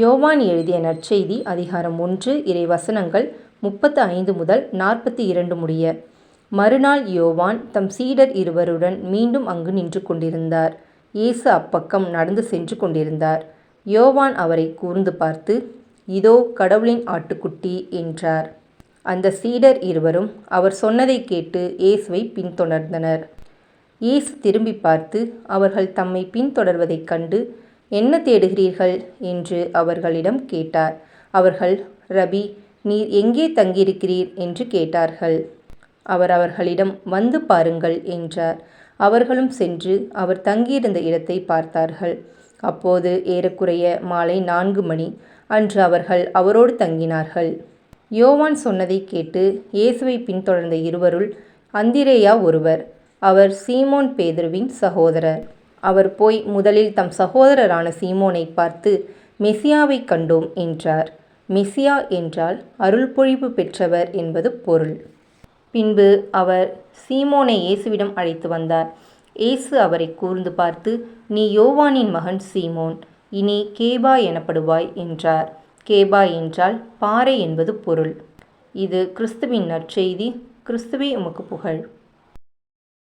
யோவான் எழுதிய நற்செய்தி அதிகாரம் ஒன்று இறை வசனங்கள் முப்பத்து ஐந்து முதல் நாற்பத்தி இரண்டு முடிய. மறுநாள் யோவான் தம் சீடர் இருவருடன் மீண்டும் அங்கு நின்று கொண்டிருந்தார். இயேசு அப்பக்கம் நடந்து சென்று கொண்டிருந்தார். யோவான் அவரை கூர்ந்து பார்த்து இதோ கடவுளின் ஆட்டுக்குட்டி என்றார். அந்த சீடர் இருவரும் அவர் சொன்னதை கேட்டு இயேசுவை பின்தொடர்ந்தனர். இயேசு திரும்பி பார்த்து அவர்கள் தம்மை பின்தொடர்வதைக் கண்டு என்ன தேடுகிறீர்கள்? என்று அவர்களிடம் கேட்டார். அவர்கள் ரபி நீர் எங்கே தங்கியிருக்கிறீர்? என்று கேட்டார்கள். அவர் அவர்களிடம் வந்து பாருங்கள் என்றார். அவர்களும் சென்று அவர் தங்கியிருந்த இடத்தை பார்த்தார்கள். அப்போது ஏறக்குறைய மாலை நான்கு மணி. அன்று அவர்கள் அவரோடு தங்கினார்கள். யோவான் சொன்னதை கேட்டு இயேசுவை பின்தொடர்ந்த இருவருள் அந்திரேயா ஒருவர் அவர் சீமோன் பேதுருவின் சகோதரர். அவர் போய் முதலில் தம் சகோதரரான சீமோனை பார்த்து மெசியாவை கண்டோம் என்றார். மெசியா என்றால் அருள்பொழிவு பெற்றவர் என்பது பொருள். பின்பு அவர் சீமோனை இயேசுவிடம் அழைத்து வந்தார். இயேசு அவரை கூர்ந்து பார்த்து நீ யோவானின் மகன் சீமோன் இனி கேபா எனப்படுவாய் என்றார். கேபா என்றால் பாறை என்பது பொருள். இது கிறிஸ்துவின் நற்செய்தி. கிறிஸ்துவே உமக்கு புகழ்.